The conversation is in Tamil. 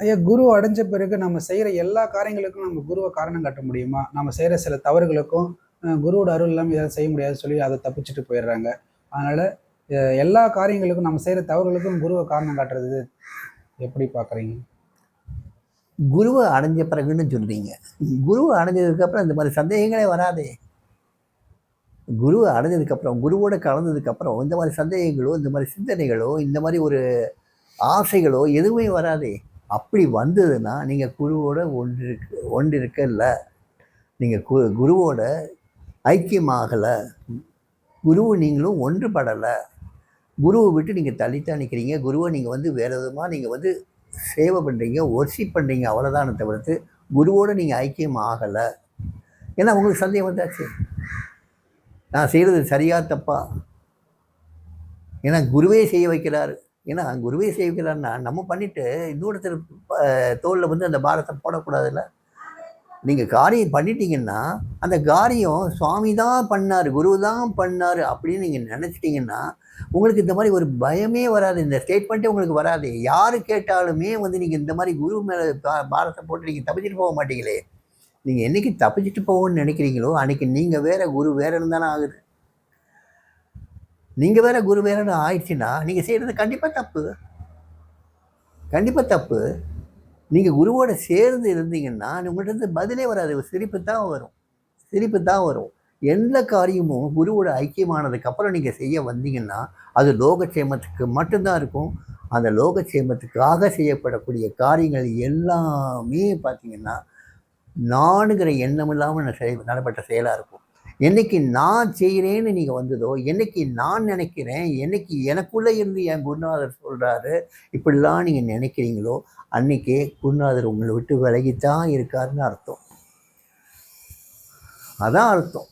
ஐயா குரு அடைஞ்ச பிறகு நம்ம செய்கிற எல்லா காரியங்களுக்கும் நம்ம குருவை காரணம் காட்ட முடியுமா? நம்ம செய்கிற சில தவறுகளுக்கும் குருவோட அருள் இல்லாமல் எதாவது செய்ய முடியாதுன்னு சொல்லி அதை தப்பிச்சுட்டு போயிடுறாங்க. அதனால் எல்லா காரியங்களுக்கும் நம்ம செய்கிற தவறுகளுக்கும் குருவை காரணம் காட்டுறது எப்படி பார்க்குறீங்க? குருவை அடைஞ்ச பிறகுன்னு சொல்கிறீங்க குருவை அடைஞ்சதுக்கப்புறம் இந்த மாதிரி சந்தேகங்களே வராதே. குருவை அடைஞ்சதுக்கப்புறம் குருவோட கலந்ததுக்கப்புறம் இந்த மாதிரி சந்தேகங்களோ இந்த மாதிரி சிந்தனைகளோ இந்த மாதிரி ஒரு ஆசைகளோ எதுவுமே வராதே. அப்படி வந்ததுன்னா நீங்கள் குருவோட ஒன்றிருக்கு ஒன்றிருக்கல நீங்கள் கு குருவோட ஐக்கியமாகலை. குருவு நீங்களும் ஒன்றுபடலை. குருவை விட்டு நீங்கள் தள்ளித்தான் நிற்கிறீங்க குருவை நீங்கள் வந்து வேறு விதமாக நீங்கள் வந்து சேவை பண்ணுறீங்க ஒர்ஷிப் பண்ணுறீங்க அவ்வளோதானே தவிர்த்து குருவோடு நீங்கள் ஐக்கியம் ஆகலை ஏன்னா உங்களுக்கு சந்தேகம் வந்தாச்சு. நான் செய்கிறது சரியா தப்பா? ஏன்னா குருவே செய்ய வைக்கிறாரு. ஏன்னா குருவே செய்ய நம்ம பண்ணிட்டு இன்னொருத்தர் தோளில் வந்து அந்த பாரத்தை போடக்கூடாதுல்ல? நீங்கள் காரியம் பண்ணிட்டீங்கன்னா அந்த காரியம் சுவாமி தான் பண்ணார் குரு தான் பண்ணார் அப்படின்னு நீங்கள் நினச்சிட்டிங்கன்னா உங்களுக்கு இந்த மாதிரி ஒரு பயமே வராது. இந்த ஸ்டேட்மெண்ட்டே உங்களுக்கு வராது. யார் கேட்டாலுமே வந்து நீங்கள் இந்த மாதிரி குரு மேலே பாரத்தை போட்டு நீங்கள் தப்பிச்சிட்டு போக மாட்டீங்களே. நீங்கள் என்னைக்கு தப்பிச்சிட்டு போகணும்னு நினைக்கிறீங்களோ அன்றைக்கி நீங்கள் வேறு குரு வேறன்னு தானே ஆகுது. நீங்கள் வேற குரு வேறன்னு ஆயிடுச்சுன்னா நீங்கள் செய்கிறது கண்டிப்பாக தப்பு. கண்டிப்பாக தப்பு. நீங்கள் குருவோட சேர்ந்து இருந்தீங்கன்னா உங்கள்கிட்ட இருந்து பதிலே வராது. சிரிப்பு தான் வரும். சிரிப்பு தான் வரும். எந்த காரியமும் குருவோட ஐக்கியமானதுக்கப்புறம் நீங்கள் செய்ய வந்தீங்கன்னா அது லோகக்ஷேமத்துக்கு மட்டும்தான் இருக்கும். அந்த லோகக்ஷேமத்துக்காக செய்யப்படக்கூடிய காரியங்கள் எல்லாமே பார்த்தீங்கன்னா நானுங்கிற எண்ணம் இல்லாமல் செய் நடப்பட்ட செயலாக இருக்கும். என்னைக்கு நான் செய்கிறேன்னு நீங்கள் வந்ததோ என்னைக்கு நான் நினைக்கிறேன் என்னைக்கு எனக்குள்ளே இருந்து என் குருநாதர் சொல்கிறாரு இப்படிலாம் நீங்கள் நினைக்கிறீங்களோ அன்னைக்கே குருநாதர் உங்களை விட்டு விலகித்தான் இருக்காருன்னு அர்த்தம். அதான் அர்த்தம்.